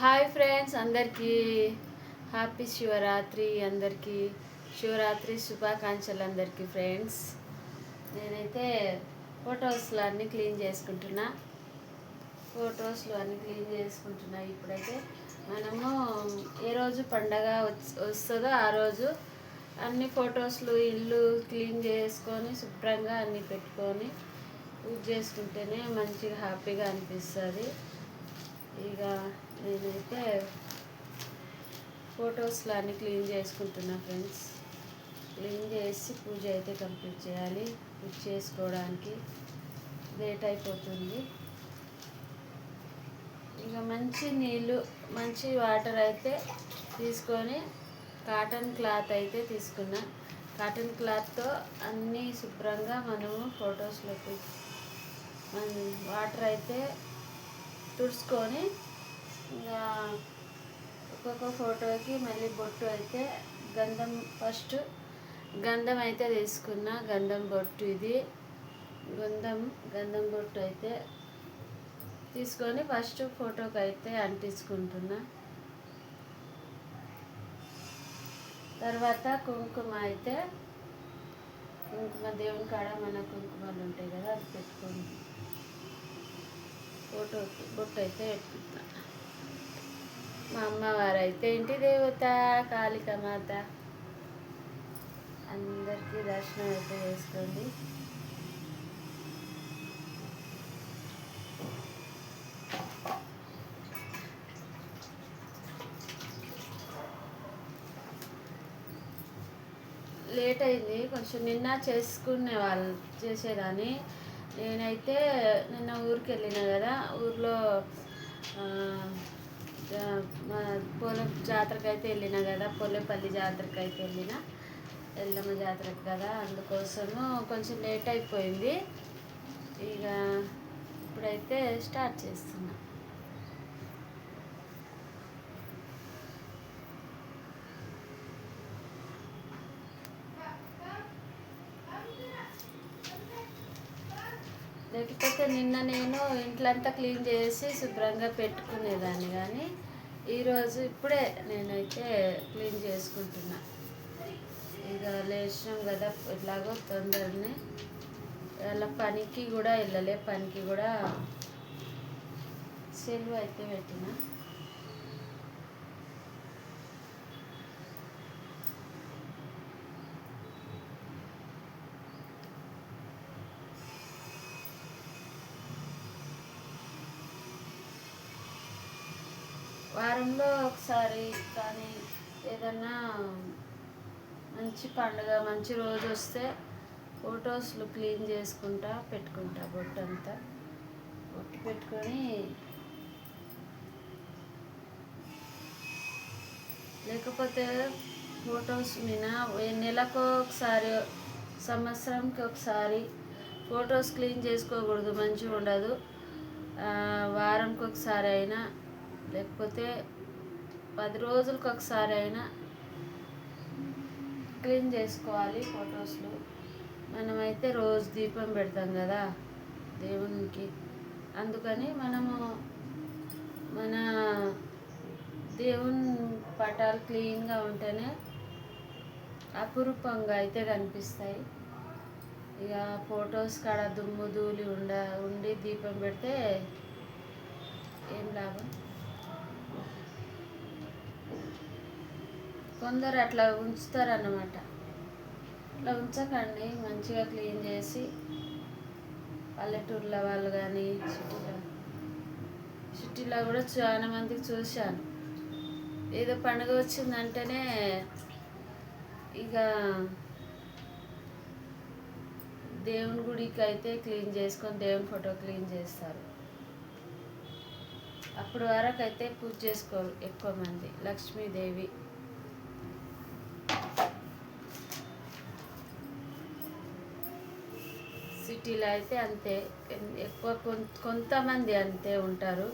Hi friends అందరికీ. Happy Shivaratri అందరికీ. శివరాత్రి శుభాకాంక్షలు అందరికీ ఫ్రెండ్స్. నేనైతే ఫొటోస్లో అన్నీ క్లీన్ చేసుకుంటున్నా. ఫొటోస్లో అన్నీ క్లీన్ చేసుకుంటున్నా. ఇప్పుడైతే మనము ఏ రోజు పండగ వస్తుందో ఆ రోజు అన్ని ఫొటోస్లు ఇల్లు క్లీన్ చేసుకొని శుభ్రంగా అన్నీ పెట్టుకొని పూజ చేసుకుంటేనే మంచిగా హ్యాపీగా అనిపిస్తుంది. ఇక నేనైతే ఫొటోస్లో అన్ని క్లీన్ చేసుకుంటున్నా ఫ్రెండ్స్ క్లీన్ చేసి పూజ అయితే కంప్లీట్ చేయాలి. పూజ చేసుకోవడానికి లేట్ అయిపోతుంది. ఇక మంచి నీళ్ళు మంచి వాటర్ అయితే తీసుకొని కాటన్ క్లాత్ అయితే తీసుకున్నా. కాటన్ క్లాత్తో అన్నీ శుభ్రంగా మనము ఫొటోస్లోకి వాటర్ అయితే తుడుచుకొని ఇంకా ఒక్కొక్క ఫోటోకి మళ్ళీ బొట్టు అయితే గంధం ఫస్ట్ గంధం అయితే తీసుకున్నా గంధం బొట్టు ఇది. గంధం గంధం బొట్టు అయితే తీసుకొని ఫస్ట్ ఫోటోకి అయితే అంటించుకుంటున్నా. తర్వాత కుంకుమ అయితే కుంకుమ దేవుని కాడ మన కుంకుమలు ఉంటాయి కదా అది పెట్టుకొని ఫోటోకి బొట్టు అయితే పెట్టుకుంటా. మా అమ్మవారు అయితే ఇంటి దేవత కాళిక మాత. అందరికీ దర్శనం అయితే చేసుకోండి. లేట్ అయింది కొంచెం నిన్న చేసుకునే వాళ్ళు చేసేదాన్ని. నేనైతే నిన్న ఊరికి వెళ్ళిన కదా ఊర్లో మా పొలం జాతరకు అయితే వెళ్ళిన కదా పొలేపల్లి జాతరకి అయితే వెళ్ళిన ఎల్లమ్మ జాతరకి కదా అందుకోసము కొంచెం లేట్ అయిపోయింది. ఇక ఇప్పుడైతే స్టార్ట్ చేస్తున్నాను లేకపోతే నిన్న నేను ఇంట్లంతా క్లీన్ చేసి శుభ్రంగా పెట్టుకునేదాన్ని కానీ ఈరోజు ఇప్పుడే నేనైతే క్లీన్ చేసుకుంటున్నా. ఇక లేచినాం కదా ఇట్లాగో తొందరనే. అలా పనికి కూడా వెళ్ళలే పనికి కూడా సెలవు అయితే పెట్టిన వారంలో ఒకసారి కానీ ఏదన్నా మంచి పండుగ మంచి రోజు వస్తే ఫొటోస్లు క్లీన్ చేసుకుంటా పెట్టుకుంటా బొట్టు అంతా బొట్టు పెట్టుకొని లేకపోతే ఫొటోస్ మీద నెలకు ఒకసారి సంవత్సరంకి ఒకసారి ఫొటోస్ క్లీన్ చేసుకోకూడదు మంచిగా ఉండదు. వారంకి ఒకసారి అయినా లేకపోతే పది రోజులకు ఒకసారి అయినా క్లీన్ చేసుకోవాలి ఫొటోస్లో. మనమైతే రోజు దీపం పెడతాం కదా దేవునికి. అందుకని మనము మన దేవుని పటాలు క్లీన్గా ఉంటేనే అపురూపంగా అయితే కనిపిస్తాయి. ఇక ఫొటోస్ కాడ దుమ్ము ధూళి ఉండ ఉండి దీపం పెడితే ఏం లాభం? కొందరు అట్లా ఉంచుతారన్నమాట. అట్లా ఉంచకండి మంచిగా క్లీన్ చేసి పల్లెటూర్ల వాళ్ళు కానీ సిటీలో సిటీలో కూడా చాలా మందికి చూశాను. ఏదో పండుగ వచ్చిందంటేనే ఇక దేవుని గుడికి అయితే క్లీన్ చేసుకొని దేవుని ఫోటో క్లీన్ చేస్తారు. అప్పటి వరకు అయితే పూజ చేసుకోరు ఎక్కువ మంది. లక్ష్మీదేవి సిటీలో అయితే అంతే. ఎక్కువ కొం- కొంతమంది అంతే ఉంటారు.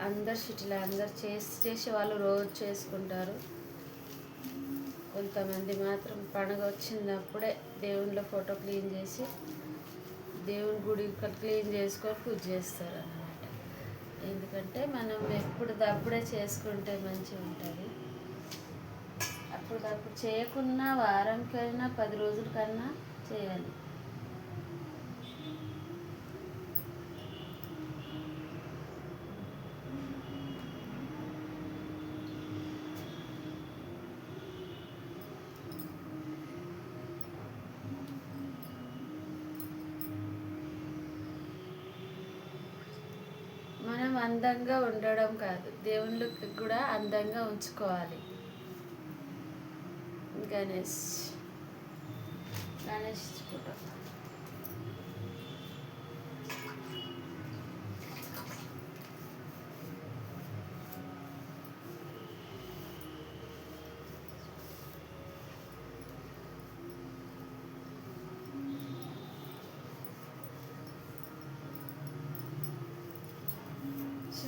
అందరు సిటీలో అందరు చేసి చేసే వాళ్ళు రోజు చేసుకుంటారు. కొంతమంది మాత్రం పండుగ వచ్చినప్పుడే దేవునిలో ఫోటో క్లీన్ చేసి దేవుని గుడి క్లీన్ చేసుకొని పూజ చేస్తారు అన్నమాట ఎందుకంటే మనం ఎప్పుడు అప్పుడే చేసుకుంటే మంచిగా ఉంటుంది అప్పుడప్పుడు చేయకున్నా వారంకైనా పది రోజుల కన్నా చేయాలి. మనం అందంగా ఉండడం కాదు. దేవుళ్ళకి కూడా అందంగా ఉంచుకోవాలి. Ganesh. Ganesh photo.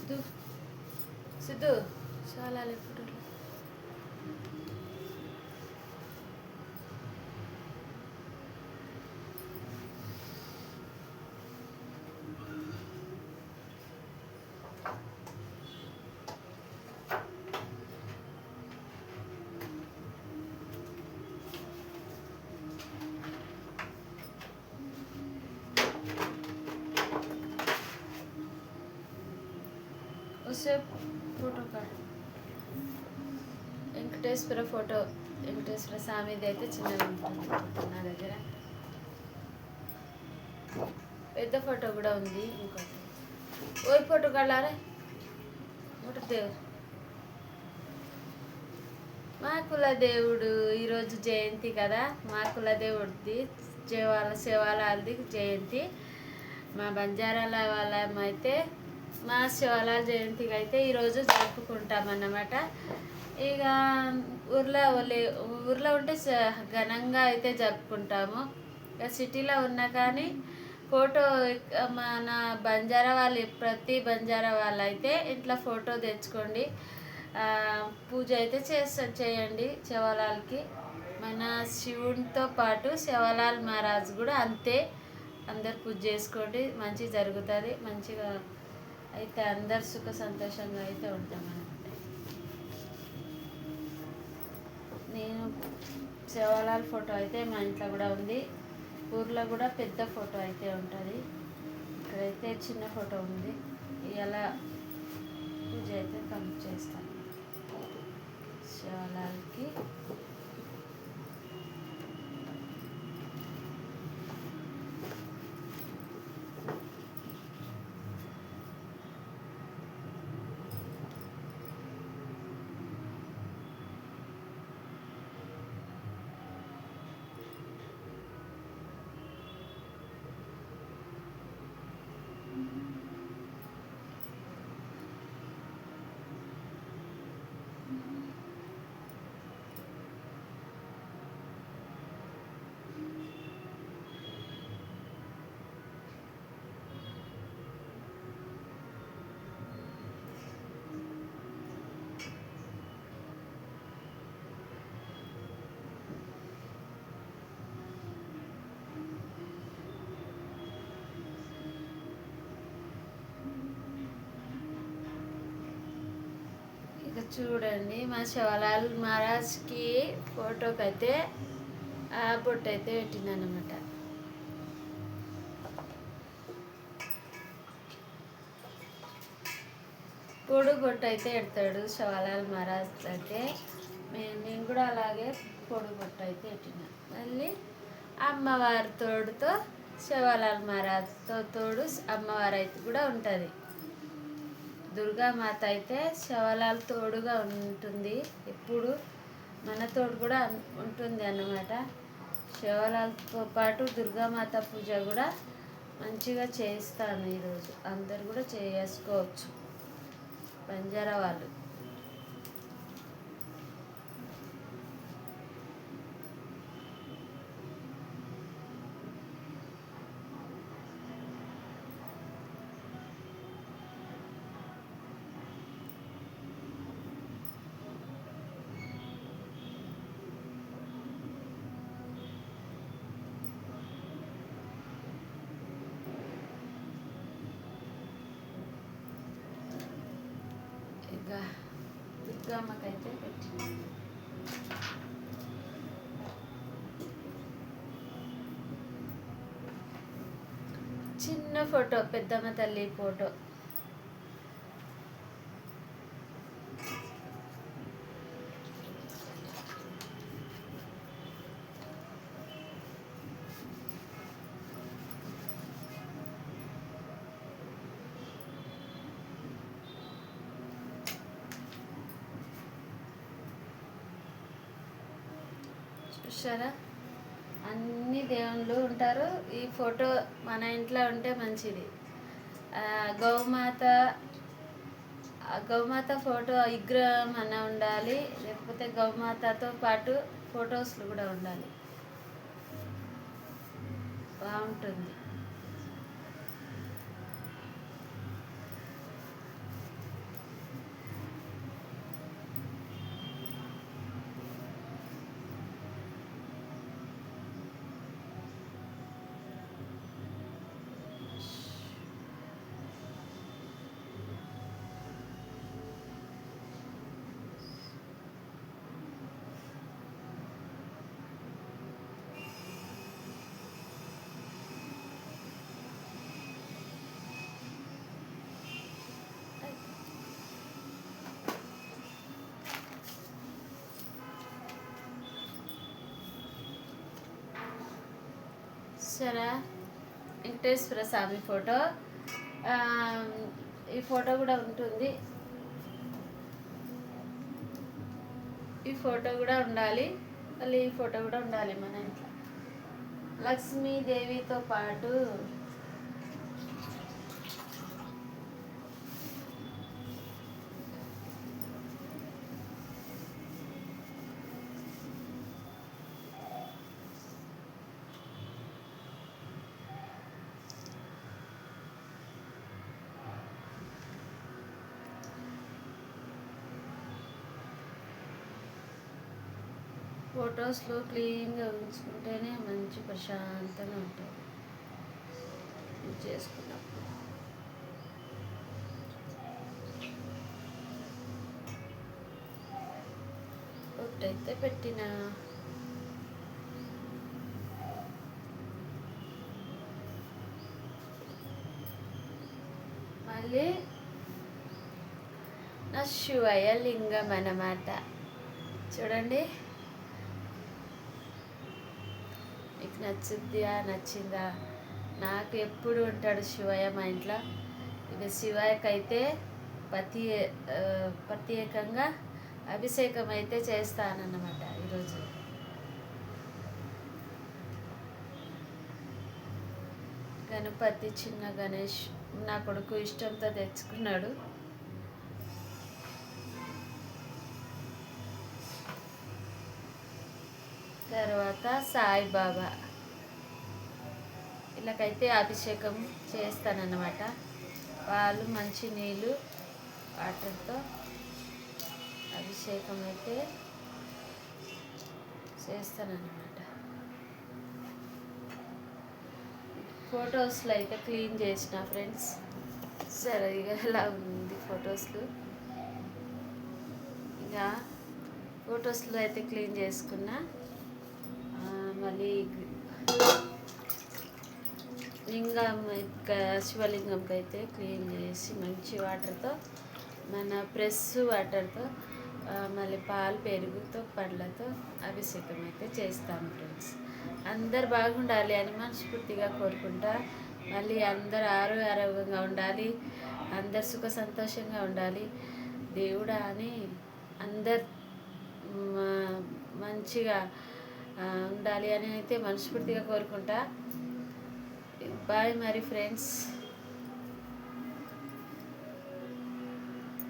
Sedu. Sedu. Salah lepas. WhatsApp photo card Venkateswara photo Venkateswara స్వామిది అయితే చిన్నగా ఉంటుంది నా దగ్గర. పెద్ద ఫోటో కూడా ఉంది ఇంకోటి. ఓయ్ ఫోటో కళ్ళారే? ముట్టదేవు దేవుడు. మా కుల దేవుడు ఈరోజు జయంతి కదా. మా కుల దేవుడిది శివాల శివాలయాలది జయంతి. మా బంజారాల వాళ్ళం అయితే మా శివాలయ జయంతికి అయితే ఈరోజు జరుపుకుంటాం అన్నమాట ఇక ఊర్లో ఊర్లో ఉంటే ఘనంగా అయితే జరుపుకుంటాము. ఇక సిటీలో ఉన్నా కానీ ఫోటో మన బంజారా వాళ్ళు ప్రతి బంజారా వాళ్ళు అయితే ఇంట్లో ఫోటో తెచ్చుకోండి. పూజ అయితే చేస్తా చేయండి శివలాల్కి మన శివునితో పాటు శివలాల్ మహారాజ్ కూడా అంతే. అందరు పూజ చేసుకోండి మంచి జరుగుతుంది మంచిగా అయితే అందరు సుఖ సంతోషంగా అయితే ఉంటాం నేను సేవలాల్ ఫోటో అయితే మా ఇంట్లో కూడా ఉంది. ఊర్లో కూడా పెద్ద ఫోటో అయితే ఉంటుంది. ఇక్కడైతే చిన్న ఫోటో ఉంది. ఎలా పూజ అయితే కంప్లీట్ చేస్తాను. శివలాల్కి ఇక చూడండి మా శివలాల్ మహారాజ్కి ఫోటోకి అయితే ఆ బొట్టు అయితే పెట్టిందనమాట పొడు బొట్టు అయితే పెడతాడు శివలాల్ మహారాజ్ అయితే. మేము నేను కూడా అలాగే పొడు బొట్టు అయితే పెట్టిన. మళ్ళీ అమ్మవారి తోడుతో శివలాల్ మహారాజ్తో తోడు అమ్మవారు అయితే కూడా ఉంటుంది. దుర్గామాత అయితే శవలాల్ తోడుగా ఉంటుంది. ఎప్పుడు మన తోడు కూడా ఉంటుంది అన్నమాట. శివలాల్తో పాటు దుర్గామాత పూజ కూడా మంచిగా చేయిస్తాను ఈరోజు. అందరు కూడా చేసుకోవచ్చు బంజారా వాళ్ళు. ఇంకా దుర్గమ్మకైతే పెట్టిన చిన్న ఫోటో పెద్దమ్మ తల్లి ఫోటో. చూసారా అన్ని దేవుళ్ళు ఉంటారు. ఈ ఫోటో మన ఇంట్లో ఉంటే మంచిది. గౌమాత గౌమాత ఫోటో విగ్రహం అన్న ఉండాలి. లేకపోతే గౌమాతతో పాటు ఫొటోస్లు కూడా ఉండాలి. బాగుంటుంది. సరే వెంకటేశ్వర స్వామి ఫోటో. ఈ ఫోటో కూడా ఉంటుంది. ఈ ఫోటో కూడా ఉండాలి. మళ్ళీ ఈ ఫోటో కూడా ఉండాలి మన ఇంట్లో. లక్ష్మీదేవితో పాటు ఫొటోస్లో క్లీన్గా ఉంచుకుంటేనే మంచి ప్రశాంతంగా ఉంటుంది. ఇది చేసుకున్నప్పుడు ఒకటైతే పెట్టిన. మళ్ళీ నా శివయ్య లింగం అన్నమాట. చూడండి. నచ్చుద్దా నచ్చిందా? నాకు ఎప్పుడు ఉంటాడు శివయ్య మా ఇంట్లో. ఇక శివయ్యకైతే ప్రతి ప్రత్యేకంగా అభిషేకం అయితే చేస్తానన్నమాట ఈరోజు. గణపతి చిన్న గణేష్ నా కొడుకు ఇష్టంతో తెచ్చుకున్నాడు. తర్వాత సాయిబాబా. వీళ్ళకైతే అభిషేకం చేస్తానన్నమాట. పాలు మంచి నీళ్ళు వాటర్తో అభిషేకం అయితే చేస్తానన్నమాట. ఫొటోస్లో అయితే క్లీన్ చేసిన ఫ్రెండ్స్. సరిగా ఇక ఎలా ఉంది ఫొటోస్లు? ఇక ఫొటోస్లో అయితే క్లీన్ చేసుకున్నా. మళ్ళీ లింగం ఇక శివలింగంకి అయితే క్లీన్ చేసి మంచి వాటర్తో మన ప్రెస్ వాటర్తో మళ్ళీ పాలు పెరుగుతో పండ్లతో అభిషేకం అయితే చేస్తాము ఫ్రెండ్స్. అందరు బాగుండాలి అని మనస్ఫూర్తిగా కోరుకుంటా. మళ్ళీ అందరు ఆరోగ్య ఆరోగ్యంగా ఉండాలి. అందరు సుఖ సంతోషంగా ఉండాలి. దేవుడా అని అందరు మంచిగా ఉండాలి అని అయితే మనస్ఫూర్తిగా కోరుకుంటా. బాయ్ మరి ఫ్రెండ్స్